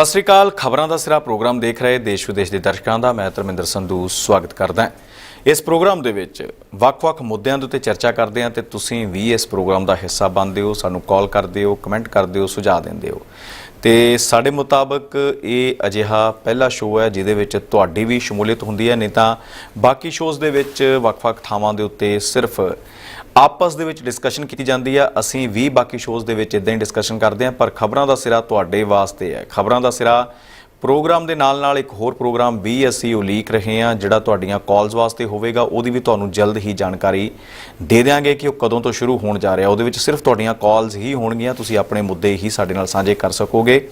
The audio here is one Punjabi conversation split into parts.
ਸਤਿ ਸ੍ਰੀ ਅਕਾਲ। ਖਬਰਾਂ ਦਾ ਸਿਰਾ ਪ੍ਰੋਗਰਾਮ ਦੇਖ ਰਹੇ ਦੇਸ਼ ਵਿਦੇਸ਼ ਦੇ ਦਰਸ਼ਕਾਂ ਦਾ। ਮੈਂ ਧਰਮਿੰਦਰ ਸੰਧੂ ਸਵਾਗਤ ਕਰਦਾ ਹਾਂ। ਇਸ ਪ੍ਰੋਗਰਾਮ ਦੇ ਵਿੱਚ ਵੱਖ-ਵੱਖ ਮੁੱਦਿਆਂ ਦੇ ਉੱਤੇ ਚਰਚਾ ਕਰਦੇ ਹਾਂ ਤੇ ਤੁਸੀਂ ਵੀ ਇਸ ਪ੍ਰੋਗਰਾਮ ਦਾ ਹਿੱਸਾ ਬਣਦੇ ਹੋ, ਸਾਨੂੰ ਕਾਲ ਕਰਦੇ ਹੋ, ਕਮੈਂਟ ਕਰਦੇ ਹੋ, ਸੁਝਾਅ ਦਿੰਦੇ ਹੋ। ਤੇ ਸਾਡੇ ਮੁਤਾਬਕ ਇਹ ਅਜਿਹਾ ਪਹਿਲਾ ਸ਼ੋਅ ਹੈ ਜਿਹਦੇ ਵਿੱਚ ਤੁਹਾਡੀ ਵੀ ਸ਼ਮੂਲੀਅਤ ਹੁੰਦੀ ਹੈ। ਨਹੀਂ ਤਾਂ ਬਾਕੀ ਸ਼ੋਅਜ਼ ਦੇ ਵਿੱਚ ਵੱਖ-ਵੱਖ ਥਾਵਾਂ ਦੇ ਉੱਤੇ ਸਿਰਫ ਆਪਸ ਦੇ ਵਿੱਚ ਡਿਸਕਸ਼ਨ ਕੀਤੀ ਜਾਂਦੀ ਆ। ਅਸੀਂ ਵੀ ਬਾਕੀ ਸ਼ੋਅਜ਼ ਦੇ ਵਿੱਚ ਇਦਾਂ ਹੀ ਡਿਸਕਸ਼ਨ ਕਰਦੇ ਹਾਂ ਪਰ ਖਬਰਾਂ ਦਾ ਸਿਰਾ ਤੁਹਾਡੇ ਵਾਸਤੇ ਹੈ। ਖਬਰਾਂ ਦਾ ਸਿਰਾ ਪ੍ਰੋਗਰਾਮ ਦੇ ਨਾਲ ਨਾਲ ਇੱਕ ਹੋਰ ਪ੍ਰੋਗਰਾਮ ਵੀ ਅਸੀਂ ਉਲੀਕ ਰਹੇ ਹਾਂ, ਜਿਹੜਾ ਤੁਹਾਡੀਆਂ ਕਾਲਸ ਵਾਸਤੇ ਹੋਵੇਗਾ। ਉਹਦੀ ਵੀ ਤੁਹਾਨੂੰ ਜਲਦ ਹੀ ਜਾਣਕਾਰੀ ਦੇ ਦਿਆਂਗੇ ਕਿ ਉਹ ਕਦੋਂ ਤੋਂ ਸ਼ੁਰੂ ਹੋਣ ਜਾ ਰਿਹਾ। ਉਹਦੇ ਵਿੱਚ ਸਿਰਫ ਤੁਹਾਡੀਆਂ ਕਾਲਸ ਹੀ ਹੋਣਗੀਆਂ। ਤੁਸੀਂ ਆਪਣੇ ਮੁੱਦੇ ਹੀ ਸਾਡੇ ਨਾਲ ਸਾਂਝੇ ਕਰ ਸਕੋਗੇ।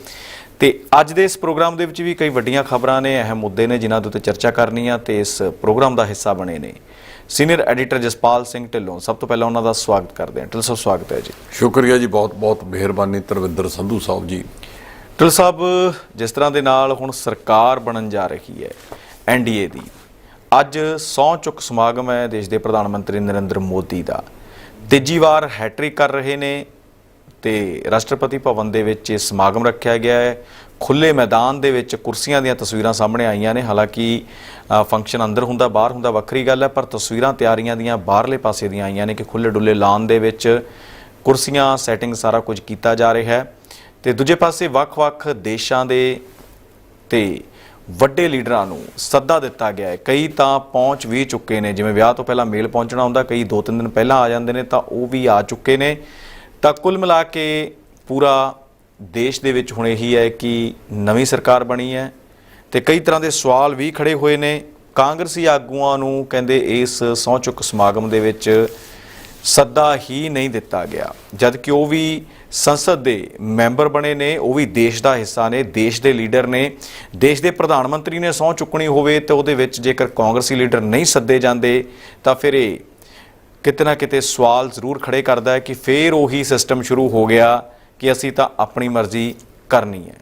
ਤੇ ਅੱਜ ਦੇ ਇਸ ਪ੍ਰੋਗਰਾਮ ਦੇ ਵਿੱਚ ਵੀ ਕਈ ਵੱਡੀਆਂ ਖਬਰਾਂ ਨੇ, ਅਹਿਮ ਮੁੱਦੇ ਨੇ ਜਿਨ੍ਹਾਂ ਦੇ ਉੱਤੇ ਚਰਚਾ ਕਰਨੀ ਆ ਤੇ ਇਸ ਪ੍ਰੋਗਰਾਮ ਦਾ ਹਿੱਸਾ ਬਣੇ ਨੇ। ਸੀਨੀਅਰ ਐਡੀਟਰ ਜਸਪਾਲ ਸਿੰਘ ਢਿੱਲੋਂ ਸਭ ਤੋਂ ਪਹਿਲਾਂ ਉਹਨਾਂ ਦਾ ਸਵਾਗਤ ਕਰਦੇ ਹਾਂ। ਢਿੱਲੋਂ ਸਾਹਿਬ ਸਵਾਗਤ ਹੈ ਜੀ। ਸ਼ੁਕਰੀਆ ਜੀ ਬਹੁਤ ਬਹੁਤ ਮਿਹਰਬਾਨੀ ਤਰਵਿੰਦਰ ਸੰਧੂ ਸਾਹਿਬ ਜੀ। ਢਿੱਲੋਂ ਸਾਹਿਬ ਜਿਸ ਤਰ੍ਹਾਂ ਦੇ ਨਾਲ ਹੁਣ ਸਰਕਾਰ ਬਣਨ ਜਾ ਰਹੀ ਹੈ ਐਨਡੀਏ ਦੀ ਅੱਜ ਸਹੁੰ ਚੁੱਕ ਸਮਾਗਮ ਹੈ ਦੇਸ਼ ਦੇ ਪ੍ਰਧਾਨ ਮੰਤਰੀ ਨਰਿੰਦਰ ਮੋਦੀ ਦਾ। ਤੀਜੀ ਵਾਰ ਹੈਟ੍ਰਿਕ ਕਰ ਰਹੇ ਨੇ ਤੇ ਰਾਸ਼ਟਰਪਤੀ ਭਵਨ ਦੇ ਵਿੱਚ ਇਹ ਸਮਾਗਮ ਰੱਖਿਆ ਗਿਆ ਹੈ। ਖੁੱਲੇ ਮੈਦਾਨ ਦੇ ਵਿੱਚ ਕੁਰਸੀਆਂ ਦੀਆਂ ਤਸਵੀਰਾਂ ਸਾਹਮਣੇ ਆਈਆਂ ਨੇ। ਹਾਲਾਂਕਿ ਫੰਕਸ਼ਨ ਅੰਦਰ ਹੁੰਦਾ, ਬਾਹਰ ਹੁੰਦਾ ਵੱਖਰੀ ਗੱਲ ਹੈ, ਪਰ ਤਸਵੀਰਾਂ ਤਿਆਰੀਆਂ ਦੀਆਂ ਬਾਹਰਲੇ ਪਾਸੇ ਦੀਆਂ ਆਈਆਂ ਨੇ ਕਿ ਖੁੱਲੇ ਡੁੱਲੇ ਲਾਨ ਦੇ ਵਿੱਚ ਕੁਰਸੀਆਂ ਸੈਟਿੰਗ ਸਾਰਾ ਕੁਝ ਕੀਤਾ ਜਾ ਰਿਹਾ ਹੈ। ਤੇ ਦੂਜੇ ਪਾਸੇ ਵੱਖ-ਵੱਖ ਦੇਸ਼ਾਂ ਦੇ ਤੇ ਵੱਡੇ ਲੀਡਰਾਂ ਨੂੰ ਸੱਦਾ ਦਿੱਤਾ ਗਿਆ ਹੈ। ਕਈ ਤਾਂ ਪਹੁੰਚ ਵੀ ਚੁੱਕੇ ਨੇ। ਜਿਵੇਂ ਵਿਆਹ ਤੋਂ ਪਹਿਲਾਂ ਮੇਲ ਪਹੁੰਚਣਾ ਹੁੰਦਾ, ਕਈ ਦੋ ਤਿੰਨ ਦਿਨ ਪਹਿਲਾਂ ਆ ਜਾਂਦੇ ਨੇ, ਤਾਂ ਉਹ ਵੀ ਆ ਚੁੱਕੇ ਨੇ। ਤਾਂ ਕੁੱਲ ਮਿਲਾ ਕੇ ਪੂਰਾ ਦੇਸ਼ ਦੇ ਵਿੱਚ ਹੁਣ ਇਹੀ ਹੈ ਕਿ ਨਵੀਂ ਸਰਕਾਰ ਬਣੀ ਹੈ ਤੇ ਕਈ ਤਰ੍ਹਾਂ ਦੇ ਸਵਾਲ ਵੀ ਖੜੇ ਹੋਏ ਨੇ। ਕਾਂਗਰਸੀ ਆਗੂਆਂ ਨੂੰ ਕਹਿੰਦੇ ਇਸ ਸਹੁੰ ਚੁੱਕ ਸਮਾਗਮ ਦੇ ਵਿੱਚ ਸੱਦਾ ਹੀ ਨਹੀਂ ਦਿੱਤਾ ਗਿਆ। ਜਦ ਕਿ ਉਹ ਵੀ ਸੰਸਦ ਦੇ ਮੈਂਬਰ ਬਣੇ ਨੇ, ਉਹ ਵੀ ਦੇਸ਼ ਦਾ ਹਿੱਸਾ ਨੇ, ਦੇਸ਼ ਦੇ ਲੀਡਰ ਨੇ। ਦੇਸ਼ ਦੇ ਪ੍ਰਧਾਨ ਮੰਤਰੀ ਨੇ ਸਹੁੰ ਚੁੱਕਣੀ ਹੋਵੇ ਤੇ ਉਹਦੇ ਵਿੱਚ ਜੇਕਰ ਕਾਂਗਰਸੀ ਲੀਡਰ ਨਹੀਂ ਸੱਦੇ ਜਾਂਦੇ, ਤਾਂ ਫਿਰ ਇਹ ਕਿਤੇ ਨਾ ਕਿਤੇ ਸਵਾਲ ਜ਼ਰੂਰ ਖੜੇ ਕਰਦਾ ਹੈ ਕਿ ਫੇਰ ਉਹੀ ਸਿਸਟਮ ਸ਼ੁਰੂ ਹੋ ਗਿਆ। ਕਿ ਅਸੀਂ ਤਾਂ ਆਪਣੀ ਮਰਜ਼ੀ ਕਰਨੀ ਹੈ।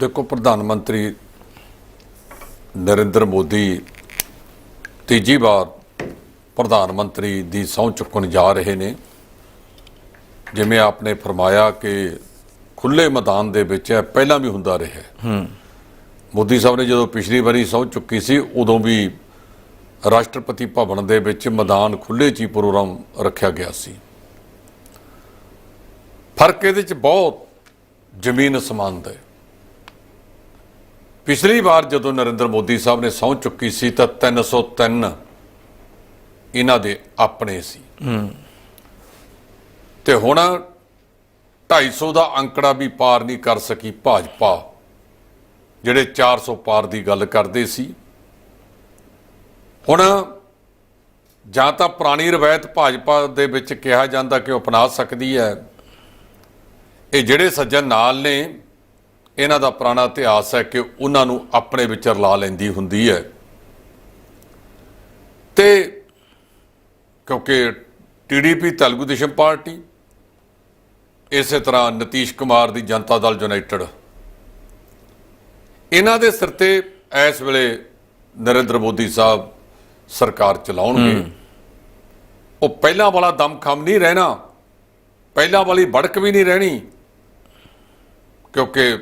ਦੇਖੋ ਪ੍ਰਧਾਨ ਮੰਤਰੀ ਨਰਿੰਦਰ ਮੋਦੀ ਤੀਜੀ ਵਾਰ ਪ੍ਰਧਾਨ ਮੰਤਰੀ ਦੀ ਸਹੁੰ ਚੁੱਕਣ ਜਾ ਰਹੇ ਨੇ। ਜਿਵੇਂ ਆਪਨੇ ਫਰਮਾਇਆ ਕਿ ਖੁੱਲੇ ਮੈਦਾਨ ਦੇ ਵਿੱਚ ਇਹ ਪਹਿਲਾਂ ਵੀ ਹੁੰਦਾ ਰਿਹਾ ਹੂੰ। ਮੋਦੀ ਸਾਹਿਬ ਨੇ ਜਦੋਂ ਪਿਛਲੀ ਵਾਰੀ ਸਹੁੰ ਚੁੱਕੀ ਸੀ ਉਦੋਂ ਵੀ ਰਾਸ਼ਟਰਪਤੀ ਭਵਨ ਦੇ ਵਿੱਚ ਮੈਦਾਨ ਖੁੱਲੇ 'ਚ ਹੀ ਪ੍ਰੋਗਰਾਮ ਰੱਖਿਆ ਗਿਆ ਸੀ। ਫ਼ਰਕ ਇਹਦੇ 'ਚ ਬਹੁਤ ਜ਼ਮੀਨ ਅਸਮਾਨ ਦਾ ਹੈ। ਪਿਛਲੀ ਵਾਰ ਜਦੋਂ ਨਰਿੰਦਰ ਮੋਦੀ ਸਾਹਿਬ ਨੇ ਸਹੁੰ ਚੁੱਕੀ ਸੀ ਤਾਂ 303 ਇਹਨਾਂ ਦੇ ਆਪਣੇ ਸੀ। ਤੇ ਹੁਣ 250 ਦਾ ਅੰਕੜਾ ਵੀ ਪਾਰ ਨਹੀਂ ਕਰ ਸਕੀ ਭਾਜਪਾ ਜਿਹੜੇ 400 ਪਾਰ ਦੀ ਗੱਲ ਕਰਦੇ ਸੀ। ਹੁਣ ਜਾਂ ਤਾਂ ਪੁਰਾਣੀ ਰਵਾਇਤ ਭਾਜਪਾ ਦੇ ਵਿੱਚ ਕਿਹਾ ਜਾਂਦਾ ਕਿ ਉਹ ਅਪਣਾ ਸਕਦੀ ਹੈ ਇਹ ਜਿਹੜੇ ਸੱਜਣ ਨਾਲ ਨੇ ਇਹਨਾਂ ਦਾ ਪੁਰਾਣਾ ਇਤਿਹਾਸ ਹੈ ਕਿ ਉਹਨਾਂ ਨੂੰ ਆਪਣੇ ਵਿੱਚ ਰਲਾ ਲੈਂਦੀ ਹੁੰਦੀ ਹੈ। ਤੇ ਕਿਉਂਕਿ ਟੀਡੀਪੀ ਤੇਲਗੂ ਦੇਸ਼ਮ ਪਾਰਟੀ ਇਸੇ ਤਰ੍ਹਾਂ ਨਤੀਸ਼ ਕੁਮਾਰ ਦੀ ਜਨਤਾ ਦਲ ਯੂਨਾਈਟਿਡ। ਇਹਨਾਂ ਦੇ ਸਿਰ ਤੇ ਇਸ ਵੇਲੇ ਨਰਿੰਦਰ ਮੋਦੀ ਸਾਹਿਬ ਸਰਕਾਰ ਚਲਾਉਣਗੇ। ਉਹ ਪਹਿਲਾਂ ਵਾਲਾ ਦਮਖਮ ਨਹੀਂ ਰਹਿਣਾ ਪਹਿਲਾਂ ਵਾਲੀ ਭੜਕ ਵੀ ਨਹੀਂ ਰਹਿਣੀ ਕਿਉਂਕਿ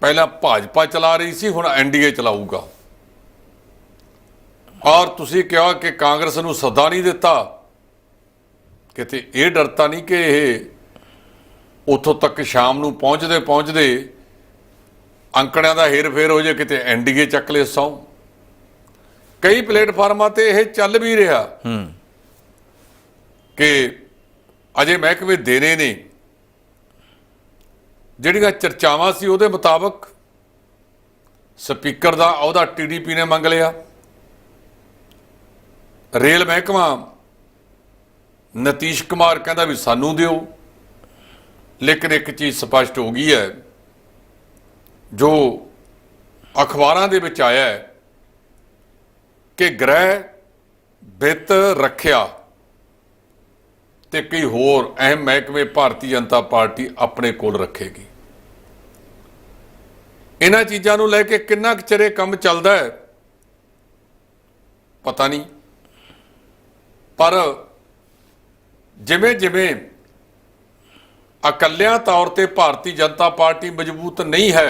ਪਹਿਲਾਂ ਭਾਜਪਾ ਚਲਾ ਰਹੀ ਸੀ ਹੁਣ ਐਨਡੀਏ ਚਲਾਊਗਾ। ਔਰ ਤੁਸੀਂ ਕਿਹਾ ਕਿ ਕਾਂਗਰਸ ਨੂੰ ਸੱਦਾ ਨਹੀਂ ਦਿੱਤਾ ਕਿਤੇ ਇਹ ਡਰਤਾ ਨਹੀਂ ਕਿ ਇਹ ਉੱਥੋਂ ਤੱਕ ਸ਼ਾਮ ਨੂੰ ਪਹੁੰਚਦੇ ਪਹੁੰਚਦੇ ਅੰਕੜਿਆਂ ਦਾ ਹੇਰ-ਫੇਰ ਹੋ ਜਾਏ ਕਿਤੇ ਐਨਡੀਏ ਚੱਕ ਲੈ ਸੌ ਕਈ ਪਲੇਟਫਾਰਮਾਂ ਤੇ ਇਹ ਚੱਲ ਵੀ ਰਿਹਾ ਹੂੰ। ਕਿ ਅਜੇ ਮਹਿਕਮੇ ਦੇਣੇ ਨੇ। ਜਿਹੜੀਆਂ ਚਰਚਾਵਾਂ ਸੀ ਉਹਦੇ ਮੁਤਾਬਕ ਸਪੀਕਰ ਦਾ ਅਹੁਦਾ ਟੀਡੀਪੀ ਨੇ ਮੰਗ ਲਿਆ। ਰੇਲ ਮਹਿਕਮਾ ਨਤੀਸ਼ ਕੁਮਾਰ ਕਹਿੰਦਾ ਵੀ ਸਾਨੂੰ ਦਿਓ। ਲੇਕਿਨ ਇੱਕ ਚੀਜ਼ ਸਪਸ਼ਟ ਹੋ ਗਈ ਹੈ, ਜੋ ਅਖਬਾਰਾਂ ਦੇ ਵਿੱਚ ਆਇਆ ਹੈ ਕਿ ਗ੍ਰਹਿ ਬਿੱਤ ਰੱਖਿਆ ਤੇ ਕਈ ਹੋਰ ਅਹਿਮ ਮਹਿਕਮੇ ਭਾਰਤੀ ਜਨਤਾ ਪਾਰਟੀ ਆਪਣੇ ਕੋਲ ਰੱਖੇਗੀ। ਇਹਨਾਂ ਚੀਜ਼ਾਂ ਨੂੰ ਲੈ ਕੇ ਕਿੰਨਾ ਕੁ ਚਿਰ ਕੰਮ ਚੱਲਦਾ ਹੈ, ਪਤਾ ਨਹੀਂ। ਪਰ ਜਿਵੇਂ ਜਿਵੇਂ ਇਕੱਲਿਆਂ ਤੌਰ ਤੇ ਭਾਰਤੀ ਜਨਤਾ ਪਾਰਟੀ ਮਜ਼ਬੂਤ ਨਹੀਂ ਹੈ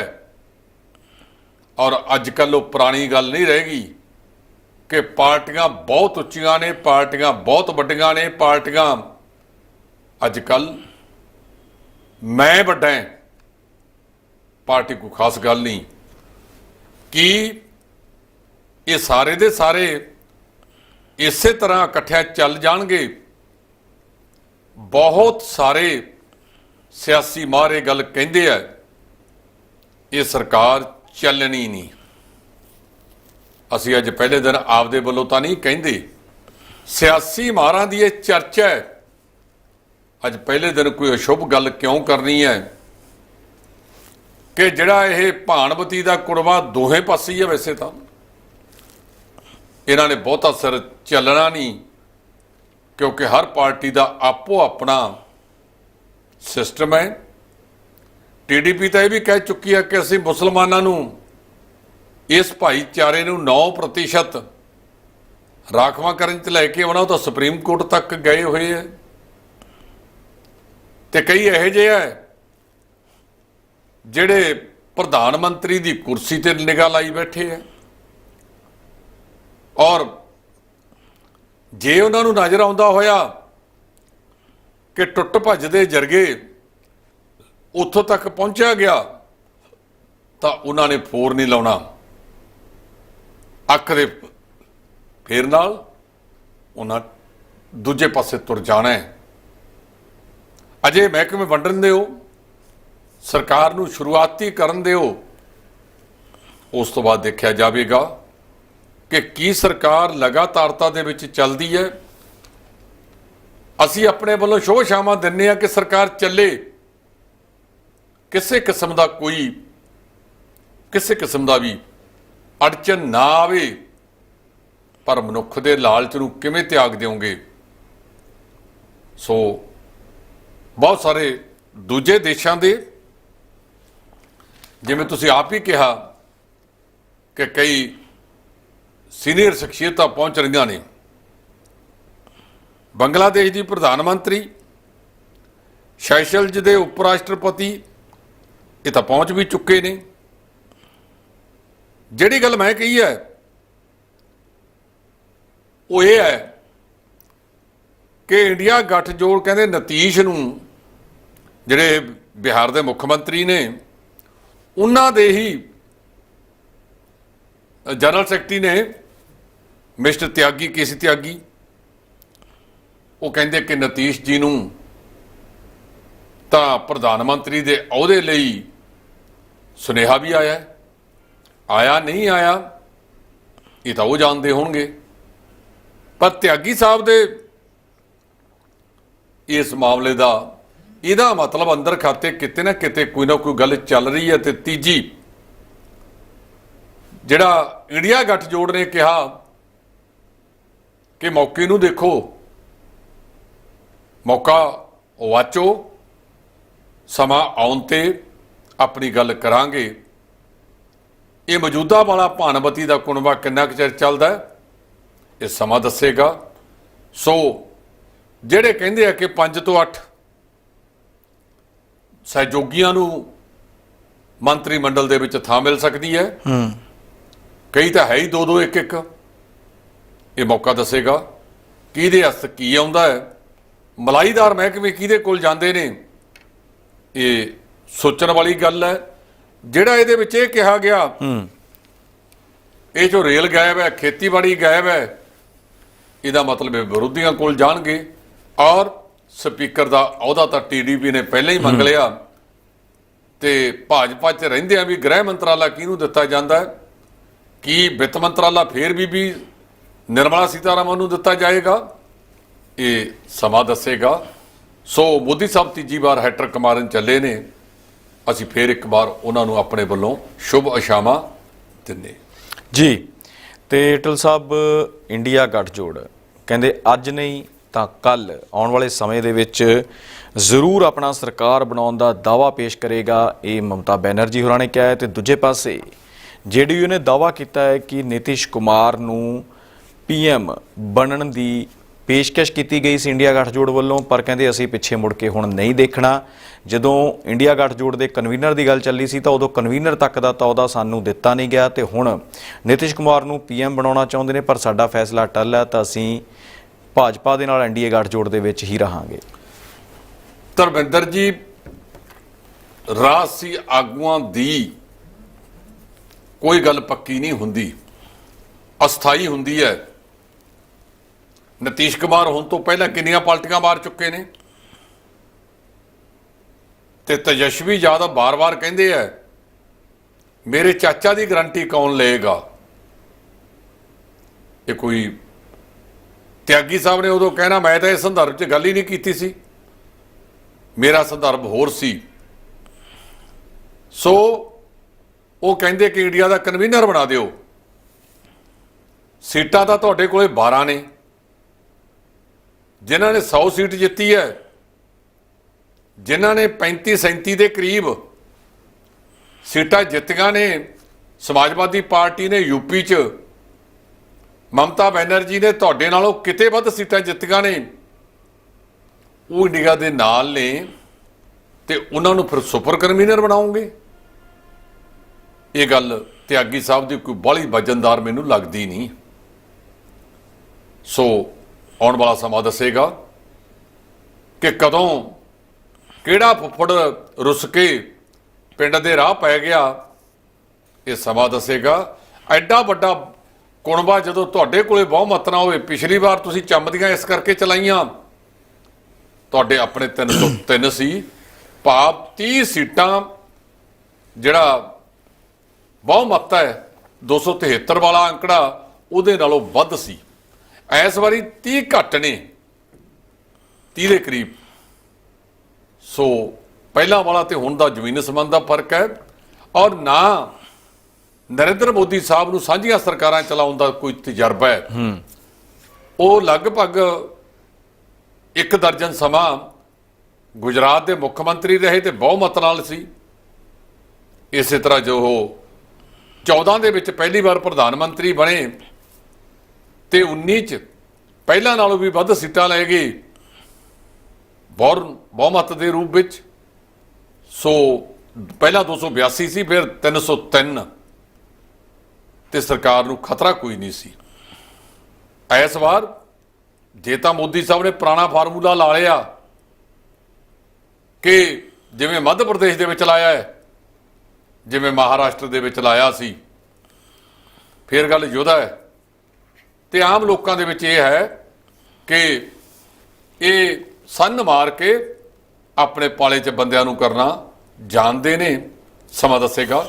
ਔਰ ਅੱਜ ਕੱਲ ਉਹ ਪੁਰਾਣੀ ਗੱਲ ਨਹੀਂ ਰਹੇਗੀ ਕਿ ਪਾਰਟੀਆਂ ਬਹੁਤ ਉੱਚੀਆਂ ਨੇ, ਪਾਰਟੀਆਂ ਬਹੁਤ ਵੱਡੀਆਂ ਨੇ, ਪਾਰਟੀਆਂ ਅੱਜ ਕੱਲ ਮੈਂ ਵੱਡਾ ਹਾਂ। ਪਾਰਟੀ ਕੋਈ ਖਾਸ ਗੱਲ ਨਹੀਂ। ਕਿ ਇਹ ਸਾਰੇ ਦੇ ਸਾਰੇ ਇਸੇ ਤਰ੍ਹਾਂ ਇਕੱਠਿਆਂ ਚੱਲ ਜਾਣਗੇ? ਬਹੁਤ ਸਾਰੇ ਸਿਆਸੀ ਮਾਰੇ ਗੱਲ ਕਹਿੰਦੇ ਆ, ਇਹ ਸਰਕਾਰ ਚੱਲਣੀ ਨਹੀਂ। ਅਸੀਂ ਅੱਜ ਪਹਿਲੇ ਦਿਨ ਆਪਦੇ ਵੱਲੋਂ ਤਾਂ ਨਹੀਂ ਕਹਿੰਦੇ। ਸਿਆਸੀ ਮਾਰਾਂ ਦੀ ਇਹ ਚਰਚਾ ਹੈ। ਅੱਜ ਪਹਿਲੇ ਦਿਨ ਕੋਈ ਅਸ਼ੁਭ ਗੱਲ ਕਿਉਂ ਕਰਨੀ ਹੈ? ਕਿ ਜਿਹੜਾ ਇਹ ਭਾਣਵਤੀ ਦਾ ਕੁੜਵਾ ਦੋਹੇ ਪਾਸੇ ਹੀ ਹੈ ਵੈਸੇ ਤਾਂ। ਇਹਨਾਂ ਨੇ ਬਹੁਤਾ ਸਿਰ ਚੱਲਣਾ ਨਹੀਂ, ਕਿਉਂਕਿ ਹਰ ਪਾਰਟੀ ਦਾ ਆਪੋ ਆਪਣਾ ਸਿਸਟਮ ਹੈ। ਟੀਡੀਪੀ ਤਾਂ ਇਹ ਵੀ ਕਹਿ ਚੁੱਕੀ ਹੈ ਕਿ ਅਸੀਂ ਮੁਸਲਮਾਨਾਂ ਨੂੰ ਇਸ ਭਾਈਚਾਰੇ ਨੂੰ 9% ਰਾਖਵਾਂ ਕਰਨ ਚ ਲੈ ਕੇ ਆਉਣਾ, ਉਹ ਤਾਂ ਸੁਪਰੀਮ ਕੋਰਟ ਤੱਕ ਗਏ ਹੋਏ ਹੈ। ਤੇ ਕਈ ਇਹੋ ਜਿਹੇ ਹੈ ਜਿਹੜੇ ਪ੍ਰਧਾਨ ਮੰਤਰੀ ਦੀ ਕੁਰਸੀ ਤੇ ਨਿਗਾਹ ਲਾਈ ਬੈਠੇ ਹੈ ਔਰ ਜੇ ਉਹਨਾਂ ਨੂੰ ਨਜ਼ਰ ਆਉਂਦਾ ਹੋਇਆ ਕਿ ਟੁੱਟ ਭੱਜ ਦੇ ਜਰਗੇ ਉੱਥੋਂ ਤੱਕ ਪਹੁੰਚਿਆ ਗਿਆ, ਤਾਂ ਉਹਨਾਂ ਨੇ ਫੋਰ ਨਹੀਂ ਲਾਉਣਾ। ਅੱਖ ਦੇ ਫੇਰ ਨਾਲ ਉਹਨਾਂ ਦੂਜੇ ਪਾਸੇ ਤੁਰ ਜਾਣਾ ਹੈ। ਅਜੇ ਮਹਿਕਮੇ ਵੰਡਣ ਦਿਓ, ਸਰਕਾਰ ਨੂੰ ਸ਼ੁਰੂਆਤੀ ਕਰਨ ਦਿਓ, ਉਸ ਤੋਂ ਬਾਅਦ ਦੇਖਿਆ ਜਾਵੇਗਾ ਕਿ ਕੀ ਸਰਕਾਰ ਲਗਾਤਾਰਤਾ ਦੇ ਵਿੱਚ ਚੱਲਦੀ ਹੈ। ਅਸੀਂ ਆਪਣੇ ਵੱਲੋਂ ਸ਼ੋਅ ਸ਼ਾਮਾਂ ਦਿੰਨੇ ਆ ਕਿ ਸਰਕਾਰ ਚੱਲੇ। ਕਿਸੇ ਕਿਸਮ ਦਾ ਕੋਈ, ਕਿਸੇ ਕਿਸਮ ਦਾ ਵੀ ਅੜਚਨ ਨਾ ਆਵੇ, ਪਰ ਮਨੁੱਖ ਦੇ ਲਾਲਚ ਨੂੰ ਕਿਵੇਂ ਤਿਆਗ ਦਿਓਗੇ? ਸੋ ਬਹੁਤ ਸਾਰੇ ਦੂਜੇ ਦੇਸ਼ਾਂ ਦੇ, ਜਿਵੇਂ ਤੁਸੀਂ ਆਪ ਹੀ ਕਿਹਾ ਕਿ ਕਈ ਸੀਨੀਅਰ ਸ਼ਖਸੀਅਤਾਂ ਪਹੁੰਚ ਰਹੀਆਂ ਨੇ। ਬੰਗਲਾਦੇਸ਼ ਦੀ ਪ੍ਰਧਾਨ ਮੰਤਰੀ, ਸ਼ੈਸ਼ਲਜ ਦੇ ਉਪ ਰਾਸ਼ਟਰਪਤੀ ਇਹ ਤਾਂ ਪਹੁੰਚ ਵੀ ਚੁੱਕੇ ਨੇ। ਜਿਹੜੀ ਗੱਲ ਮੈਂ ਕਹੀ ਹੈ, ਉਹ ਇਹ ਹੈ ਕਿ ਇੰਡੀਆ ਗੱਠਜੋੜ ਕਹਿੰਦੇ ਨਤੀਸ਼ ਨੂੰ ਜਿਹੜੇ ਬਿਹਾਰ ਦੇ ਮੁੱਖ ਮੰਤਰੀ ਨੇ, ਉਹਨਾਂ ਦੇ ਹੀ ਜਨਰਲ ਸੈਕਟਰੀ ਨੇ ਮਿਸਟਰ ਤਿਆਗੀ ਕੇਸੀ ਤਿਆਗੀ। ਉਹ ਕਹਿੰਦੇ ਕਿ ਨਤੀਸ਼ ਜੀ ਨੂੰ ਤਾਂ ਪ੍ਰਧਾਨ ਮੰਤਰੀ ਦੇ ਅਹੁਦੇ ਲਈ ਸੁਨੇਹਾ ਵੀ ਆਇਆ ਆਇਆ ਨਹੀਂ ਆਇਆ, ਇਹ ਤਾਂ ਉਹ ਜਾਣਦੇ ਹੋਣਗੇ। ਪਰ ਤਿਆਗੀ ਸਾਹਿਬ ਦੇ ਇਸ ਮਾਮਲੇ ਦਾ ਇਹਦਾ ਮਤਲਬ ਅੰਦਰ ਖਾਤੇ ਕਿਤੇ ਨਾ ਕਿਤੇ ਕੋਈ ਨਾ ਕੋਈ ਗੱਲ ਚੱਲ ਰਹੀ ਹੈ ਤੇ ਤੀਜੀ, ਜਿਹੜਾ ਇੰਡੀਆ ਗੱਠਜੋੜ ਨੇ ਕਿਹਾ ਕਿ ਮੌਕੇ ਨੂੰ ਦੇਖੋ, ਮੌਕਾ ਵਾਚੋ, ਸਮਾਂ ਆਉਣ ਤੇ ਆਪਣੀ ਗੱਲ ਕਰਾਂਗੇ। ਇਹ ਮੌਜੂਦਾ ਵਾਲਾ ਭਾਨਵਤੀ ਦਾ ਕੁਣਵਾ ਕਿੰਨਾ ਕੁ ਚਿਰ ਚੱਲਦਾ ਹੈ? ਇਹ ਸਮਾਂ ਦੱਸੇਗਾ। ਸੋ, ਜਿਹੜੇ ਕਹਿੰਦੇ ਆ ਕਿ 5 ਤੋਂ 8 ਸਹਿਯੋਗੀਆਂ ਨੂੰ ਮੰਤਰੀ ਮੰਡਲ ਦੇ ਵਿੱਚ ਥਾਂ ਮਿਲ ਸਕਦੀ ਹੈ। ਹੂੰ। ਕਈ ਤਾਂ ਹੈ ਹੀ ਦੋ ਦੋ ਇੱਕ ਇੱਕ ਇਹ ਮੌਕਾ ਦੱਸੇਗਾ ਕਿਹਦੇ ਹੱਥ ਕੀ ਆਉਂਦਾ ਹੈ। ਮਲਾਈਦਾਰ ਮਹਿਕਮੇ ਕਿਹਦੇ ਕੋਲ ਜਾਂਦੇ ਨੇ? ਇਹ ਸੋਚਣ ਵਾਲੀ ਗੱਲ ਹੈ। ਜਿਹੜਾ ਇਹਦੇ ਵਿੱਚ ਇਹ ਕਿਹਾ ਗਿਆ ਹੂੰ। ਇਹ ਜੋ ਰੇਲ ਗਾਇਬ ਹੈ ਖੇਤੀਬਾੜੀ ਗਾਇਬ ਹੈ ਇਹਦਾ ਮਤਲਬ ਹੈ ਵਿਰੋਧੀਆਂ ਕੋਲ ਜਾਣਗੇ। ਔਰ ਸਪੀਕਰ ਦਾ ਅਹੁਦਾ ਤਾਂ ਟੀਡੀਪੀ ਨੇ ਪਹਿਲਾਂ ਹੀ ਮੰਗ ਲਿਆ। ਤੇ ਭਾਜਪਾ 'ਚ ਰਹਿੰਦੇ ਆ ਵੀ ਗ੍ਰਹਿ ਮੰਤਰਾਲਾ ਕਿਹਨੂੰ ਦਿੱਤਾ ਜਾਂਦਾ ਹੈ? ਕੀ ਵਿੱਤ ਮੰਤਰਾਲਾ ਫੇਰ ਵੀ ਵੀ ਨਿਰਮਲਾ ਸੀਤਾਰਾਮਨ ਨੂੰ ਦਿੱਤਾ ਜਾਏਗਾ? ਇਹ ਸਮਾਂ ਦੱਸੇਗਾ। ਸੋ ਮੋਦੀ ਸਾਹਿਬ ਤੀਜੀ ਵਾਰ ਹੈਟ੍ਰਿਕ ਮਾਰਨ ਚੱਲੇ ਨੇ। ਅਸੀਂ ਫੇਰ ਇੱਕ ਵਾਰ ਉਹਨਾਂ ਨੂੰ ਆਪਣੇ ਵੱਲੋਂ ਸ਼ੁਭ ਅਸ਼ਾਵਾਂ ਦਿੰਦੇ ਜੀ ਤੇ ਟਲ ਸਾਹਿਬ ਇੰਡੀਆ ਗੱਠਜੋੜ ਕਹਿੰਦੇ ਅੱਜ ਨਹੀਂ ਤਾਂ ਕੱਲ ਆਉਣ ਵਾਲੇ ਸਮੇਂ ਦੇ ਵਿੱਚ ਜ਼ਰੂਰ ਆਪਣਾ ਸਰਕਾਰ ਬਣਾਉਣ ਦਾ ਦਾਵਾ ਪੇਸ਼ ਕਰੇਗਾ, ਇਹ ਮਮਤਾ ਬੈਨਰਜੀ ਹੋਰਾਂ ਨੇ ਕਿਹਾ ਹੈ। ਤੇ ਦੂਜੇ ਪਾਸੇ ਜੇਡੀਯੂ ਨੇ ਦਾਵਾ ਕੀਤਾ ਹੈ ਕਿ ਨਿਤਿਸ਼ ਕੁਮਾਰ ਨੂੰ ਪੀਐਮ ਬਣਨ ਦੀ ਪੇਸ਼ਕਸ਼ ਕੀਤੀ ਗਈ ਸੀ ਇੰਡੀਆ ਗੱਠਜੋੜ ਵੱਲੋਂ, ਪਰ ਕਹਿੰਦੇ ਅਸੀਂ ਪਿੱਛੇ ਮੁੜ ਕੇ ਹੁਣ ਨਹੀਂ ਦੇਖਣਾ। ਜਦੋਂ ਇੰਡੀਆ ਗੱਠਜੋੜ ਦੇ ਕਨਵੀਨਰ ਦੀ ਗੱਲ ਚੱਲੀ ਸੀ ਤਾਂ ਉਦੋਂ ਕਨਵੀਨਰ ਤੱਕ ਦਾ ਤੌਦਾ ਸਾਨੂੰ ਦਿੱਤਾ ਨਹੀਂ ਗਿਆ। ਤੇ ਹੁਣ ਨਿਤਿਸ਼ ਕੁਮਾਰ ਨੂੰ ਪੀਐਮ ਬਣਾਉਣਾ ਚਾਹੁੰਦੇ ਨੇ, ਪਰ ਸਾਡਾ ਫੈਸਲਾ ਟੱਲ ਹੈ ਤਾਂ ਅਸੀਂ ਭਾਜਪਾ ਦੇ ਨਾਲ ਐਨਡੀਏ ਗੱਠਜੋੜ ਦੇ ਵਿੱਚ ਹੀ ਰਹਾਂਗੇ। ਧਰਮਿੰਦਰ ਜੀ ਰਾਜਸੀ ਆਗੂਆਂ ਦੀ ਕੋਈ ਗੱਲ ਪੱਕੀ ਨਹੀਂ ਹੁੰਦੀ। ਅਸਥਾਈ ਹੁੰਦੀ ਹੈ। ਨਤੀਸ਼ ਕੁਮਾਰ ਹੁਣ ਤੋਂ ਪਹਿਲਾਂ ਕਿੰਨੀਆਂ ਪਾਰਟੀਆਂ ਮਾਰ ਚੁੱਕੇ ਨੇ? ਤੇ ਤੇਜਸਵੀ ਯਾਦਵ ਬਾਰ-ਬਾਰ ਕਹਿੰਦੇ ਆ, ਮੇਰੇ ਚਾਚਾ ਦੀ ਗਰੰਟੀ ਕੌਣ ਲਏਗਾ? ਇਹ ਕੋਈ ਤਿਆਗੀ ਸਾਹਿਬ ਨੇ ਉਦੋਂ ਕਹਿਣਾ, ਮੈਂ ਤਾਂ ਇਸ ਸੰਦਰਭ 'ਚ ਗੱਲ ਹੀ ਨਹੀਂ ਕੀਤੀ ਸੀ। ਮੇਰਾ ਸੰਦਰਭ ਹੋਰ ਸੀ। ਸੋ ਉਹ ਕਹਿੰਦੇ ਕਿ ਇੰਡੀਆ ਦਾ ਕਨਵੀਨਰ ਬਣਾ ਦਿਓ। ਸੀਟਾਂ ਤਾਂ ਤੁਹਾਡੇ ਕੋਲੇ 12 ਨੇ। ਜਿਨ੍ਹਾਂ ਨੇ 100 ਸੀਟ ਜਿੱਤੀ ਹੈ, ਜਿਨ੍ਹਾਂ ਨੇ 35 37 ਦੇ ਕਰੀਬ ਸੀਟਾਂ ਜਿੱਤੀਆਂ ਨੇ, ਸਮਾਜਵਾਦੀ ਪਾਰਟੀ ਨੇ ਯੂਪੀ 'ਚ ਮਮਤਾ ਬੈਨਰਜੀ ਨੇ ਤੁਹਾਡੇ ਨਾਲੋਂ ਕਿਤੇ ਵੱਧ ਸੀਟਾਂ ਜਿੱਤੀਆਂ ਨੇ। ਉਹ ਇੰਡੀਆ ਦੇ ਨਾਲ ਨੇ ਤੇ ਉਹਨਾਂ ਨੂੰ ਫਿਰ ਸੁਪਰ ਕਨਵੀਨਰ ਬਣਾਉਂਗੇ ਇਹ ਗੱਲ ਤਿਆਗੀ ਸਾਹਿਬ ਦੀ ਕੋਈ ਬਾਹਲੀ ਵਜਨਦਾਰ ਮੈਨੂੰ ਲੱਗਦੀ ਨਹੀਂ। ਸੋ ਆਉਣ ਵਾਲਾ ਸਮਾਂ ਦੱਸੇਗਾ ਕਿ ਕਦੋਂ ਕਿਹੜਾ ਫੁੱਫੜ ਰੁੱਸ ਕੇ ਪਿੰਡ ਦੇ ਰਾਹ ਪੈ ਗਿਆ, ਇਹ ਸਮਾਂ ਦੱਸੇਗਾ। ਐਡਾ ਵੱਡਾ ਕੁਣਬਾ ਜਦੋਂ ਤੁਹਾਡੇ ਕੋਲੇ ਬਹੁਮਤ ਨਾ ਹੋਵੇ ਪਿਛਲੀ ਵਾਰ ਤੁਸੀਂ ਚੰਮਦੀਆਂ ਇਸ ਕਰਕੇ ਚਲਾਈਆਂ। ਤੁਹਾਡੇ ਆਪਣੇ 303 ਸੀ ਭਾਵ 30 ਸੀਟਾਂ ਜਿਹੜਾ ਬਹੁਮਤ ਹੈ 273 ਵਾਲਾ ਅੰਕੜਾ ਉਹਦੇ ਨਾਲੋਂ ਵੱਧ ਸੀ। ਇਸ ਵਾਰੀ 30 ਘੱਟ ਨੇ। 30 ਦੇ ਕਰੀਬ। ਸੋ ਪਹਿਲਾਂ ਵਾਲਾ ਤੇ ਹੁਣ ਦਾ ਜ਼ਮੀਨ ਸੰਬੰਧ ਦਾ ਫ਼ਰਕ ਹੈ। ਔਰ ਨਾ ਨਰਿੰਦਰ ਮੋਦੀ ਸਾਹਿਬ ਨੂੰ ਸਾਂਝੀਆਂ ਸਰਕਾਰਾਂ ਚਲਾਉਣ ਦਾ ਕੋਈ ਤਜਰਬਾ ਹੈ? ਉਹ ਲਗਭਗ ਇੱਕ ਦਰਜਨ ਸਮਾਂ ਗੁਜਰਾਤ ਦੇ ਮੁੱਖ ਮੰਤਰੀ ਰਹੇ ਤੇ ਬਹੁਮਤ ਨਾਲ ਸੀ। ਇਸੇ ਤਰ੍ਹਾਂ ਜੋ ਉਹ 14 ਦੇ ਵਿੱਚ ਪਹਿਲੀ ਵਾਰ ਪ੍ਰਧਾਨ ਮੰਤਰੀ ਬਣੇ ਤੇ 19 ਚ ਪਹਿਲਾਂ ਨਾਲੋਂ ਵੀ ਵੱਧ ਸੀਟਾਂ ਲੈ ਗਏ। ਬਹੁ ਬਹੁਮਤ ਦੇ ਰੂਪ ਵਿੱਚ। ਸੋ ਪਹਿਲਾਂ 282 ਸੀ ਫਿਰ 303 ਤੇ ਸਰਕਾਰ ਨੂੰ ਖਤਰਾ ਕੋਈ ਨਹੀਂ ਸੀ। ਇਸ ਵਾਰ ਜੇ ਤਾਂ ਮੋਦੀ ਸਾਹਿਬ ਨੇ ਪੁਰਾਣਾ ਫਾਰਮੂਲਾ ਲਾ ਲਿਆ ਕਿ ਜਿਵੇਂ ਮੱਧ ਪ੍ਰਦੇਸ਼ ਦੇ ਵਿੱਚ ਲਾਇਆ ਹੈ, ਜਿਵੇਂ ਮਹਾਰਾਸ਼ਟਰ ਦੇ ਵਿੱਚ ਲਾਇਆ ਸੀ, ਫਿਰ ਗੱਲ ਯੋਧਾ ਹੈ। ਤੇ ਆਮ ਲੋਕਾਂ ਦੇ ਵਿੱਚ ਇਹ ਹੈ ਕਿ ਇਹ ਸੰਨ ਮਾਰ ਕੇ ਆਪਣੇ ਪਾਲੇ 'ਚ ਬੰਦਿਆਂ ਨੂੰ ਕਰਨਾ ਜਾਣਦੇ ਨੇ, ਸਮਾਂ ਦੱਸੇਗਾ,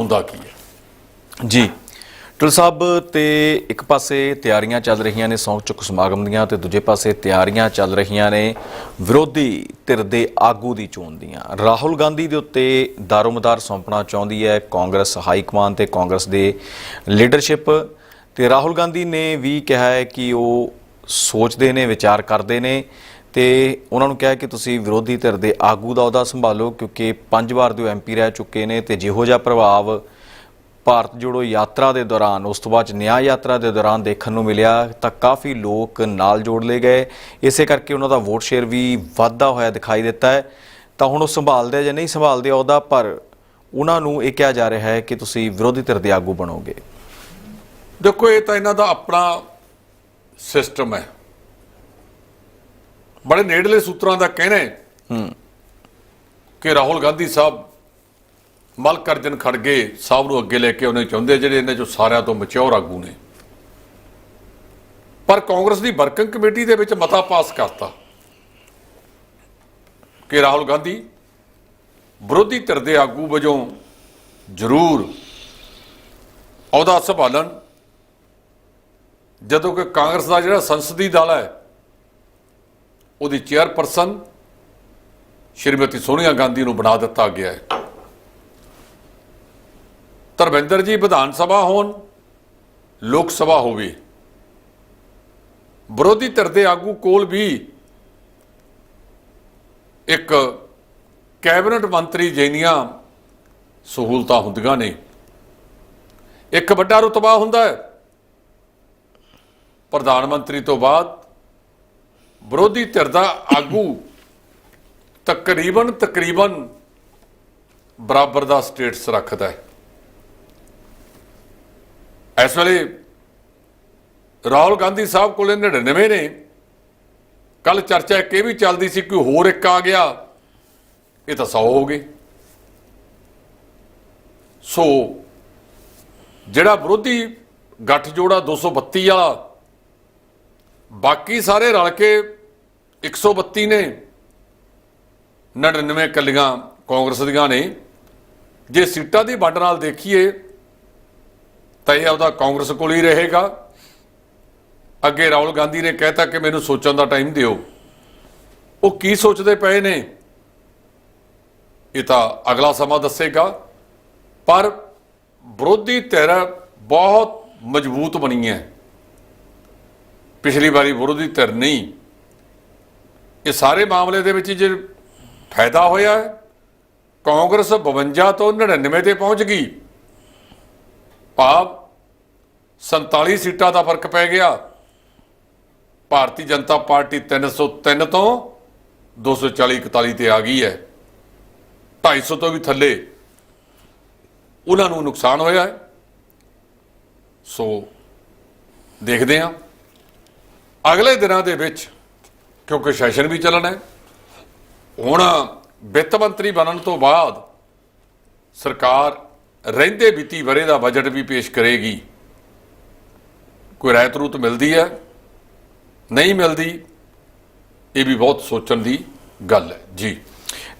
ਹੁੰਦਾ ਕੀ ਹੈ। ਜੀ। ਟੁਲ ਸਾਹਿਬ, ਤੇ ਇੱਕ ਪਾਸੇ ਤਿਆਰੀਆਂ ਚੱਲ ਰਹੀਆਂ ਨੇ ਸੌਂਕ ਚੁੱਕ ਸਮਾਗਮ ਦੀਆਂ ਤੇ ਦੂਜੇ ਪਾਸੇ ਤਿਆਰੀਆਂ ਚੱਲ ਰਹੀਆਂ ਨੇ ਵਿਰੋਧੀ ਧਿਰ ਦੇ ਆਗੂ ਦੀ ਚੋਣ ਦੀਆਂ। ਰਾਹੁਲ ਗਾਂਧੀ ਦੇ ਉੱਤੇ ਦਾਰੋਮਦਾਰ ਸੌਂਪਣਾ ਚਾਹੁੰਦੀ ਹੈ ਕਾਂਗਰਸ ਹਾਈ ਕਮਾਨ ਤੇ ਕਾਂਗਰਸ ਦੇ ਲੀਡਰਸ਼ਿਪ ਤੇ ਰਾਹੁਲ ਗਾਂਧੀ ਨੇ ਵੀ ਕਿਹਾ ਹੈ ਕਿ ਉਹ ਸੋਚਦੇ ਨੇ, ਵਿਚਾਰ ਕਰਦੇ ਨੇ ਤੇ ਉਹਨਾਂ ਨੂੰ ਕਿਹਾ ਕਿ ਤੁਸੀਂ ਵਿਰੋਧੀ ਧਿਰ ਦੇ ਆਗੂ ਦਾ ਅਹੁਦਾ ਸੰਭਾਲੋ ਕਿਉਂਕਿ ਪੰਜ ਵਾਰ ਦੇ ਐਮਪੀ ਰਹਿ ਚੁੱਕੇ ਨੇ ਤੇ ਜਿਹੋ ਜਿਹਾ ਪ੍ਰਭਾਵ ਭਾਰਤ ਜੋੜੋ ਯਾਤਰਾ ਦੇ ਦੌਰਾਨ ਉਸ ਤੋਂ ਬਾਅਦ ਨਿਆਂ ਯਾਤਰਾ ਦੇ ਦੌਰਾਨ ਦੇਖਣ ਨੂੰ ਮਿਲਿਆ ਤਾਂ ਕਾਫੀ ਲੋਕ ਨਾਲ ਜੋੜ ਲਏ ਗਏ। ਇਸੇ ਕਰਕੇ ਉਹਨਾਂ ਦਾ ਵੋਟ ਸ਼ੇਅਰ ਵੀ ਵਾਧਾ ਹੋਇਆ ਦਿਖਾਈ ਦਿੱਤਾ ਹੈ। ਤਾਂ ਹੁਣ ਉਹ ਸੰਭਾਲਦੇ ਜਾਂ ਨਹੀਂ ਸੰਭਾਲਦੇ ਉਹਦਾ ਪਰ ਉਹਨਾਂ ਨੂੰ ਇਹ ਕਿਹਾ ਜਾ ਰਿਹਾ ਹੈ ਕਿ ਤੁਸੀਂ ਵਿਰੋਧੀ ਧਿਰ ਦੇ ਆਗੂ ਬਣੋਗੇ। ਦੇਖੋ ਇਹ ਤਾਂ ਇਹਨਾਂ ਦਾ ਆਪਣਾ ਸਿਸਟਮ ਹੈ। ਬੜੇ ਨੇੜਲੇ ਸੂਤਰਾਂ ਦਾ ਕਹਿਣਾ ਹੈ। ਕਿ ਰਾਹੁਲ ਗਾਂਧੀ ਸਾਹਿਬ ਮਲਕਰਜਨ ਖੜਗੇ ਸਾਹਿਬ ਨੂੰ ਅੱਗੇ ਲੈ ਕੇ ਉਹਨੇ ਚਾਹੁੰਦੇ ਜਿਹੜੇ ਇਹਨਾਂ ਚੋਂ ਸਾਰਿਆਂ ਤੋਂ ਮਚਿਓਰ ਆਗੂ ਨੇ। ਪਰ ਕਾਂਗਰਸ ਦੀ ਵਰਕਿੰਗ ਕਮੇਟੀ ਦੇ ਵਿੱਚ ਮਤਾ ਪਾਸ ਕਰਤਾ ਕਿ ਰਾਹੁਲ ਗਾਂਧੀ ਵਿਰੋਧੀ ਧਿਰ ਦੇ ਆਗੂ ਵਜੋਂ ਜ਼ਰੂਰ ਅਹੁਦਾ ਸੰਭਾਲਣ, ਜਦੋਂ ਕਿ ਕਾਂਗਰਸ ਦਾ ਜਿਹੜਾ ਸੰਸਦੀ ਦਲ ਹੈ, ਉਹਦੀ ਚੇਅਰਪਰਸਨ ਸ਼੍ਰੀਮਤੀ ਸੋਨੀਆ ਗਾਂਧੀ ਨੂੰ ਬਣਾ ਦਿੱਤਾ ਗਿਆ ਹੈ। ਧਰਮਿੰਦਰ ਜੀ ਵਿਧਾਨ ਸਭਾ ਹੋਣ, ਲੋਕ ਸਭਾ ਹੋਵੇ। ਵਿਰੋਧੀ ਧਿਰ ਦੇ ਆਗੂ ਕੋਲ ਵੀ ਇੱਕ ਕੈਬਨਿਟ ਮੰਤਰੀ ਜਿਹੀਆਂ ਸਹੂਲਤਾਂ ਹੁੰਦੀਆਂ ਨੇ। ਇੱਕ ਵੱਡਾ ਰੁਤਬਾ ਹੁੰਦਾ ਹੈ। ਪ੍ਰਧਾਨ ਮੰਤਰੀ ਤੋਂ ਬਾਅਦ ਵਿਰੋਧੀ ਧਿਰ ਦਾ ਆਗੂ ਤਕਰੀਬਨ ਤਕਰੀਬਨ ਬਰਾਬਰ ਦਾ ਸਟੇਟਸ ਰੱਖਦਾ ਹੈ। ਇਸ ਵੇਲੇ ਰਾਹੁਲ ਗਾਂਧੀ ਸਾਹਿਬ ਕੋਲੇ 99 ਨੇ। ਕੱਲ ਚਰਚਾ ਇੱਕ ਇਹ ਵੀ ਚੱਲਦੀ ਸੀ ਕੋਈ ਹੋਰ ਇੱਕ ਆ ਗਿਆ। ਇਹ ਤਾਂ 100 ਹੋ ਗਏ। ਸੋ ਜਿਹੜਾ ਵਿਰੋਧੀ ਗੱਠ ਜੋੜਾ 232 ਵਾਲਾ, ਬਾਕੀ ਸਾਰੇ ਰਲ ਕੇ 132 ਨੇ 99 ਕੱਲੀਆਂ ਕਾਂਗਰਸ ਦੀਆਂ ਨੇ। ਜੇ ਸੀਟਾਂ ਦੀ ਵੰਡ ਨਾਲ ਦੇਖੀਏ ਤਾਂ ਇਹ ਆਪਦਾ ਕਾਂਗਰਸ ਕੋਲ ਹੀ ਰਹੇਗਾ। ਅੱਗੇ ਰਾਹੁਲ ਗਾਂਧੀ ਨੇ ਕਹਿਤਾ ਕਿ ਮੈਨੂੰ ਸੋਚਣ ਦਾ ਟਾਈਮ ਦਿਓ। ਉਹ ਕੀ ਸੋਚਦੇ ਪਏ ਨੇ? ਇਹ ਤਾਂ ਅਗਲਾ ਸਮਾਂ ਦੱਸੇਗਾ। ਪਰ ਵਿਰੋਧੀ ਧਿਰ ਬਹੁਤ ਮਜ਼ਬੂਤ ਬਣੀ ਹੈ ਪਿਛਲੀ ਵਾਰੀ ਵਿਰੋਧੀ ਧਿਰ ਨਹੀਂ। ਇਹ ਸਾਰੇ ਮਾਮਲੇ ਦੇ ਵਿੱਚ ਜੇ ਫਾਇਦਾ ਹੋਇਆ, ਕਾਂਗਰਸ 52 ਤੋਂ 99 ਤੇ ਪਹੁੰਚ ਗਈ। ਭਾਵ 47 ਸੀਟਾਂ ਦਾ ਫ਼ਰਕ ਪੈ ਗਿਆ। ਭਾਰਤੀ ਜਨਤਾ ਪਾਰਟੀ 303 ਤੋਂ 240 41 ਤੇ ਆ ਗਈ ਹੈ। 250 ਤੋਂ ਵੀ ਥੱਲੇ। ਉਹਨਾਂ ਨੂੰ ਨੁਕਸਾਨ ਹੋਇਆ ਹੈ। ਸੋ ਦੇਖਦੇ ਹਾਂ। ਅਗਲੇ ਦਿਨਾਂ ਦੇ ਵਿੱਚ, ਕਿਉਂਕਿ ਸੈਸ਼ਨ ਵੀ ਚੱਲਣਾ ਹੈ, ਹੁਣ ਵਿੱਤ ਮੰਤਰੀ ਬਣਨ ਤੋਂ ਬਾਅਦ ਸਰਕਾਰ ਰਹਿੰਦੇ ਵਿੱਤੀ ਵਰੇ ਦਾ ਬਜਟ ਵੀ ਪੇਸ਼ ਕਰੇਗੀ। ਕੋਈ ਰਾਇਤ ਰੂਤ ਮਿਲਦੀ ਹੈ? ਨਹੀਂ ਮਿਲਦੀ ਇਹ ਵੀ ਬਹੁਤ ਸੋਚਣ ਦੀ ਗੱਲ ਹੈ। ਜੀ।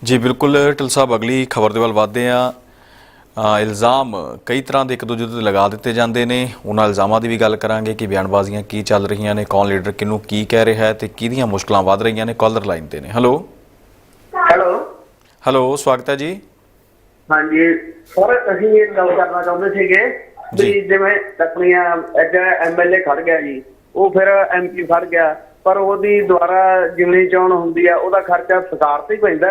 ਜੀ ਬਿਲਕੁਲ ਟਿਲ ਸਾਹਿਬ ਅਗਲੀ ਖਬਰ ਦੇ ਵੱਲ ਵਧਦੇ ਆ ਇਲਜ਼ਾਮ ਕਈ ਤਰ੍ਹਾਂ ਦੇ ਇੱਕ ਦੂਜੇ ਤੇ ਲਗਾ ਦਿੱਤੇ ਜਾਂਦੇ ਨੇ। ਉਹਨਾਂ ਇਲਜ਼ਾਮਾਂ ਦੀ ਵੀ ਗੱਲ ਕਰਾਂਗੇ ਕਿ ਬਿਆਨਬਾਜ਼ੀਆਂ ਕੀ ਚੱਲ ਰਹੀਆਂ ਨੇ ਕੌਣ ਲੀਡਰ ਕਿਹਨੂੰ ਕੀ ਕਹਿ ਰਿਹਾ ਹੈ ਤੇ ਕਿਹਦੀਆਂ ਮੁਸ਼ਕਲਾਂ ਵੱਧ ਰਹੀਆਂ ਨੇ ਕਾਲਰ ਲਾਈਨ ਤੇ ਨੇ। ਹੈਲੋ ਹੈਲੋ ਹੈਲੋ ਸਵਾਗਤ ਹੈ ਜੀ। ਹਾਂਜੀ ਸਰ ਅਸੀਂ ਇਹ ਗੱਲ ਕਰਨਾ ਚਾਹੁੰਦੇ ਸੀਗੇ ਜੀ। ਵੀ ਜਿਵੇਂ ਆਪਣੀਆਂ ਜਿਹੜਾ ਐਮਐਲਏ ਖੜ ਗਿਆ ਜੀ ਉਹ ਫਿਰ ਐਮਪੀ ਖੜ ਗਿਆ ਪਰ ਉਹਦੀ ਦੁਆਰਾ ਜਿਮਨੀ ਚੋਣ ਹੁੰਦੀ ਆ ਉਹਦਾ ਖਰਚਾ ਸਰਕਾਰ ਤੇ ਹੀ ਪੈਂਦਾ।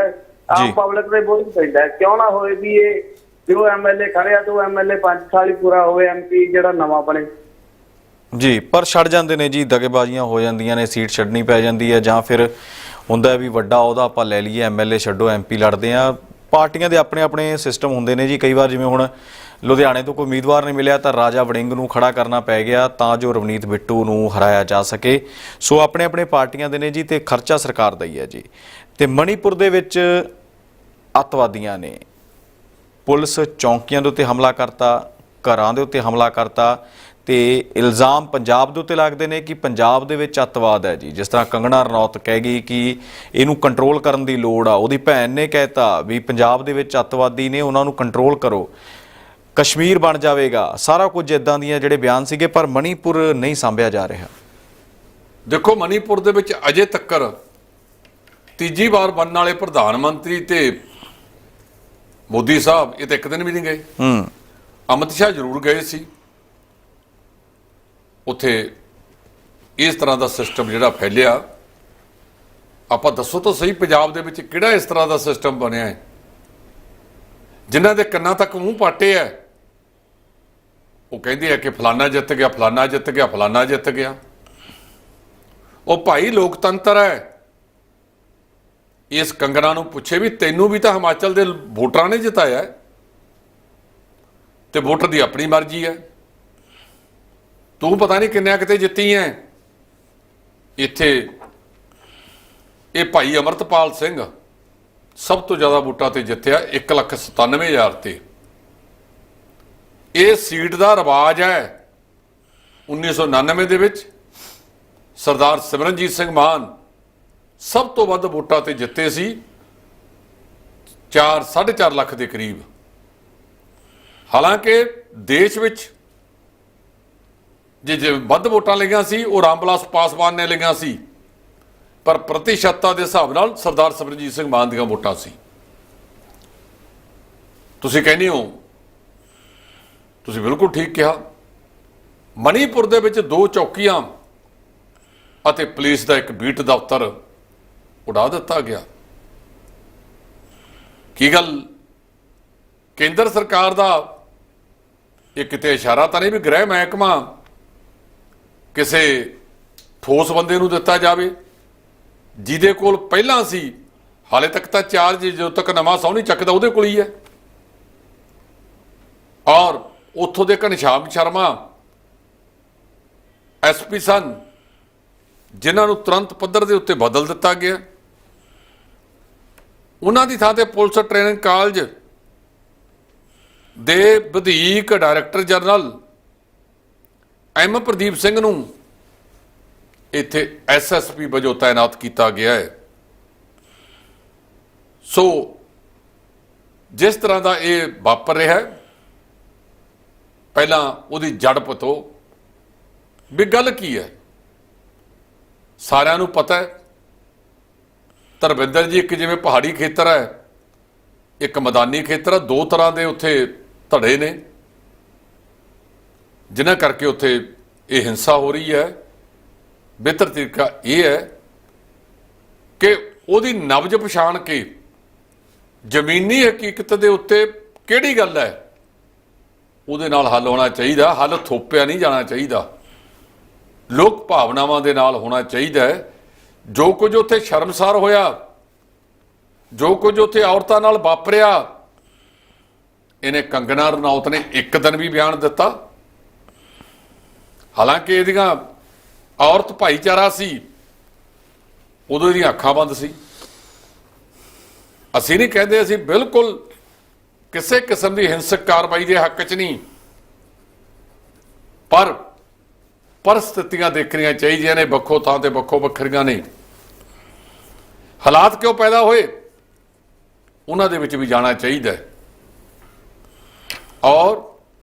ਆਮ ਪਬਲਿਕ ਦੇ ਬੋਝ ਪੈਂਦਾ। ਕਿਉਂ ਨਾ ਹੋਏ ਵੀ ਇਹ ਜੋ ਐਮਐਲਏ ਖੜਿਆ ਤਾਂ ਐਮਐਲਏ 5 ਸਾਲ ਹੀ ਪੂਰਾ ਹੋਵੇ ਐਮਪੀ ਜਿਹੜਾ ਨਵਾਂ ਬਣੇ ਜੀ ਪਰ ਛੱਡ ਜਾਂਦੇ ਨੇ ਜੀ ਦਗੇਬਾਜ਼ੀਆਂ ਹੋ ਜਾਂਦੀਆਂ ਨੇ ਸੀਟ ਛੱਡਣੀ ਪੈ ਜਾਂਦੀ ਹੈ ਜਾਂ ਫਿਰ ਹੁੰਦਾ ਵੀ ਵੱਡਾ ਉਹਦਾ ਆਪਾਂ ਲੈ ਲਈਏ ਐਮਐਲਏ ਛੱਡੋ ਐਮਪੀ ਲੜਦੇ ਆ ਪਾਰਟੀਆਂ ਦੇ ਆਪਣੇ ਆਪਣੇ ਸਿਸਟਮ ਹੁੰਦੇ ਨੇ ਜੀ। ਕਈ ਵਾਰ ਜਿਵੇਂ ਹੁਣ ਲੁਧਿਆਣੇ ਤੋਂ ਕੋਈ ਉਮੀਦਵਾਰ ਨਹੀਂ ਮਿਲਿਆ ਤਾਂ ਰਾਜਾ ਵੜਿੰਗ ਨੂੰ ਖੜਾ ਕਰਨਾ ਪੈ ਗਿਆ ਤਾਂ ਜੋ ਰਵਨੀਤ ਬਿੱਟੂ ਨੂੰ ਹਰਾਇਆ ਜਾ ਸਕੇ। ਸੋ ਆਪਣੇ ਆਪਣੇ ਪਾਰਟੀਆਂ ਦੇ ਨੇ ਜੀ ਤੇ ਖਰਚਾ ਸਰਕਾਰ ਦਾ ਹੀ ਹੈ ਜੀ। ਤੇ ਮਣੀਪੁਰ ਦੇ ਵਿੱਚ ਅੱਤਵਾਦੀਆਂ ਨੇ ਪੁਲਿਸ ਚੌਂਕੀਆਂ ਦੇ ਉੱਤੇ ਹਮਲਾ ਕਰਤਾ, ਘਰਾਂ ਦੇ ਉੱਤੇ ਹਮਲਾ ਕਰਤਾ। ਤੇ ਇਲਜ਼ਾਮ ਪੰਜਾਬ ਦੇ ਉੱਤੇ ਲੱਗਦੇ ਨੇ ਕਿ ਪੰਜਾਬ ਦੇ ਵਿੱਚ ਅੱਤਵਾਦ ਹੈ ਜੀ। ਜਿਸ ਤਰ੍ਹਾਂ ਕੰਗਣਾ ਰਣੌਤ ਕਹਿ ਗਈ ਕਿ ਇਹਨੂੰ ਕੰਟਰੋਲ ਕਰਨ ਦੀ ਲੋੜ ਆ। ਉਹਦੀ ਭੈਣ ਨੇ ਕਹਿਤਾ ਵੀ ਪੰਜਾਬ ਦੇ ਵਿੱਚ ਅੱਤਵਾਦੀ ਨੇ ਉਹਨਾਂ ਨੂੰ ਕੰਟਰੋਲ ਕਰੋ। ਕਸ਼ਮੀਰ ਬਣ ਜਾਵੇਗਾ। ਸਾਰਾ ਕੁਝ ਇਦਾਂ ਦੀਆਂ ਜਿਹੜੇ ਬਿਆਨ ਸੀਗੇ ਪਰ ਮਣੀਪੁਰ ਨਹੀਂ ਸੰਭਿਆ ਜਾ ਰਿਹਾ। ਦੇਖੋ ਮਨੀਪੁਰ ਦੇ ਵਿੱਚ ਅਜੇ ਤੱਕਰ ਤੀਜੀ ਵਾਰ ਬਣਨ ਵਾਲੇ ਪ੍ਰਧਾਨ ਮੰਤਰੀ ਤੇ ਮੋਦੀ ਸਾਹਿਬ ਇਹ ਤਾਂ ਇੱਕ ਦਿਨ ਵੀ ਨਹੀਂ ਗਏ। ਹੂੰ। ਅਮਿਤ ਸ਼ਾਹ ਜ਼ਰੂਰ ਗਏ ਸੀ। ਉੱਥੇ ਇਸ ਤਰ੍ਹਾਂ ਦਾ ਸਿਸਟਮ ਜਿਹੜਾ ਫੈਲਿਆ। ਆਪਾਂ ਦੱਸੋ ਤਾਂ ਸਹੀ ਪੰਜਾਬ ਦੇ ਵਿੱਚ ਕਿਹੜਾ ਇਸ ਤਰ੍ਹਾਂ ਦਾ ਸਿਸਟਮ ਬਣਿਆ ਹੈ? ਜਿਨ੍ਹਾਂ ਦੇ ਕੰਨਾਂ ਤੱਕ ਮੂੰਹ ਪਾਟੇ ਹੈ। ਉਹ ਕਹਿੰਦੇ ਆ ਕਿ ਫਲਾਨਾ ਜਿੱਤ ਗਿਆ, ਫਲਾਨਾ ਜਿੱਤ ਗਿਆ, ਫਲਾਨਾ ਜਿੱਤ ਗਿਆ। ਉਹ ਭਾਈ ਲੋਕਤੰਤਰ ਹੈ। ਇਸ ਕੰਗਣਾ ਨੂੰ ਪੁੱਛੇ ਵੀ ਤੈਨੂੰ ਵੀ ਤਾਂ ਹਿਮਾਚਲ ਦੇ ਵੋਟਰਾਂ ਨੇ ਜਿਤਾਇਆ ਹੈ। ਤੇ ਵੋਟਰ ਦੀ ਆਪਣੀ ਮਰਜ਼ੀ ਹੈ। ਤੂੰ ਪਤਾ ਨਹੀਂ ਕਿੰਨਿਆਂ ਕਿਤੇ ਜਿੱਤੀ ਐ। ਇੱਥੇ ਇਹ ਭਾਈ ਅਮਰਤਪਾਲ ਸਿੰਘ ਸਭ ਤੋਂ ਜ਼ਿਆਦਾ ਵੋਟਾਂ ਤੇ ਜਿੱਤਿਆ 197000 ਤੇ। ਇਹ ਸੀਟ ਦਾ ਰਿਵਾਜ ਹੈ 1999 ਦੇ ਵਿੱਚ। ਸਰਦਾਰ ਸਿਮਰਨਜੀਤ ਸਿੰਘ ਮਾਨ ਸਭ ਤੋਂ ਵੱਧ ਵੋਟਾਂ ਤੇ ਜਿੱਤੇ ਸੀ 4 4.5 ਲੱਖ ਦੇ ਕਰੀਬ। ਹਾਲਾਂਕਿ ਦੇਸ਼ ਵਿੱਚ ਜੇ ਜੇ ਵੱਧ ਵੋਟਾਂ ਲਈਆਂ ਸੀ, ਉਹ ਰਾਮਬਲਾਸ ਪਾਸਵਾਨ ਨੇ ਲਈਆਂ ਸੀ। ਪਰ ਪ੍ਰਤੀਸ਼ਤਤਾ ਦੇ ਹਿਸਾਬ ਨਾਲ ਸਰਦਾਰ ਸਿਮਰਨਜੀਤ ਸਿੰਘ ਮਾਨ ਦੀਆਂ ਵੋਟਾਂ ਸੀ। ਤੁਸੀਂ ਕਹਿੰਦੇ ਹੋ, ਤੁਸੀਂ ਬਿਲਕੁਲ ਠੀਕ ਕਿਹਾ। ਮਣੀਪੁਰ ਦੇ ਵਿੱਚ ਦੋ ਚੌਕੀਆਂ ਅਤੇ ਪੁਲਿਸ ਦਾ ਇੱਕ ਬੀਟ ਦਫ਼ਤਰ ਉਡਾ ਦਿੱਤਾ ਗਿਆ। ਕੀ ਗੱਲ? ਕੇਂਦਰ ਸਰਕਾਰ ਦਾ ਇਹ ਕਿਤੇ ਇਸ਼ਾਰਾ ਤਾਂ ਨਹੀਂ ਵੀ ਗ੍ਰਹਿ ਮਹਿਕਮਾ ਕਿਸੇ ਠੋਸ ਬੰਦੇ ਨੂੰ ਦਿੱਤਾ ਜਾਵੇ, ਜਿਹਦੇ ਕੋਲ ਪਹਿਲਾਂ ਸੀ, ਹਾਲੇ ਤੱਕ ਤਾਂ ਚਾਰਜ ਜਦੋਂ ਤੱਕ ਨਵਾਂ ਸਹੁੰ ਨਹੀਂ ਚੱਕਦਾ, ਉਹਦੇ ਕੋਲ ਹੀ ਹੈ। ਔਰ ਉੱਥੋਂ ਦੇ ਘਨਸ਼ਾਮ ਸ਼ਰਮਾ ਐਸਪੀ ਸਨ, ਜਿਨ੍ਹਾਂ ਨੂੰ ਤੁਰੰਤ ਪੱਧਰ ਦੇ ਉੱਤੇ ਬਦਲ ਦਿੱਤਾ ਗਿਆ। ਉਹਨਾਂ ਦੀ ਥਾਂ ਤੇ ਪੁਲਿਸ ਟ੍ਰੇਨਿੰਗ ਕਾਲਜ ਦੇ ਵਧੀਕ director general M Pradeep Singh ਨੂੰ ਇੱਥੇ ਐਸਐਸਪੀ ਵਜੋਂ ਤਾਇਨਾਤ ਕੀਤਾ ਗਿਆ ਹੈ। ਸੋ, ਜਿਸ ਤਰ੍ਹਾਂ ਦਾ ਇਹ ਵਾਪਰ ਰਿਹਾ ਹੈ, ਪਹਿਲਾਂ ਉਹਦੀ ਜੜ ਪਤੋ, ਵੀ ਗੱਲ ਕੀ ਹੈ? ਸਾਰਿਆਂ ਨੂੰ ਪਤਾ ਹੈ, ਧਰਮਿੰਦਰ ਜੀ ਇੱਕ ਜਿਵੇਂ ਪਹਾੜੀ ਖੇਤਰ ਹੈ, ਇੱਕ ਮੈਦਾਨੀ ਖੇਤਰ ਹੈ, ਦੋ ਤਰ੍ਹਾਂ ਦੇ ਉੱਥੇ ਧੜੇ ਨੇ। ਜਿਨ੍ਹਾਂ ਕਰਕੇ ਉੱਥੇ ਇਹ ਹਿੰਸਾ ਹੋ ਰਹੀ ਹੈ। ਬਿਹਤਰ ਤਰੀਕਾ ਇਹ ਹੈ ਕਿ ਉਹਦੀ ਨਬਜ ਪਛਾਣ ਕੇ ਜ਼ਮੀਨੀ ਹਕੀਕਤ ਦੇ ਉੱਤੇ ਕਿਹੜੀ ਗੱਲ ਹੈ? ਉਹਦੇ ਨਾਲ ਹੱਲ ਹੋਣਾ ਚਾਹੀਦਾ, ਹੱਲ ਥੋਪਿਆ ਨਹੀਂ ਜਾਣਾ ਚਾਹੀਦਾ। ਲੋਕ ਭਾਵਨਾਵਾਂ ਦੇ ਨਾਲ ਹੋਣਾ ਚਾਹੀਦਾ ਹੈ। ਜੋ ਕੁਝ ਉੱਥੇ ਸ਼ਰਮਸਾਰ ਹੋਇਆ, ਜੋ ਕੁਝ ਉੱਥੇ ਔਰਤਾਂ ਨਾਲ ਵਾਪਰਿਆ, ਇਹਨੇ ਕੰਗਨਾ ਰਣੌਤ ਨੇ ਇੱਕ ਦਿਨ ਵੀ ਬਿਆਨ ਦਿੱਤਾ। ਹਾਲਾਂਕਿ ਇਹਦੀਆਂ ਔਰਤ ਭਾਈਚਾਰਾ ਸੀ, ਉਦੋਂ ਇਹਦੀਆਂ ਅੱਖਾਂ ਬੰਦ ਸੀ। ਅਸੀਂ ਨਹੀਂ ਕਹਿੰਦੇ ਅਸੀਂ ਬਿਲਕੁਲ ਕਿਸੇ ਕਿਸਮ ਦੀ ਹਿੰਸਕ ਕਾਰਵਾਈ ਦੇ ਹੱਕ 'ਚ ਨਹੀਂ, ਪਰ ਪਰਿਸਥਿਤੀਆਂ ਦੇਖਣੀਆਂ ਚਾਹੀਦੀਆਂ ਨੇ, ਵੱਖੋ ਥਾਂ ਤੇ ਵੱਖੋ ਵੱਖਰੀਆਂ ਨੇ। ਹਾਲਾਤ ਕਿਉਂ ਪੈਦਾ ਹੋਏ? ਉਹਨਾਂ ਦੇ ਵਿੱਚ ਵੀ ਜਾਣਾ ਚਾਹੀਦਾ ਹੈ। ਔਰ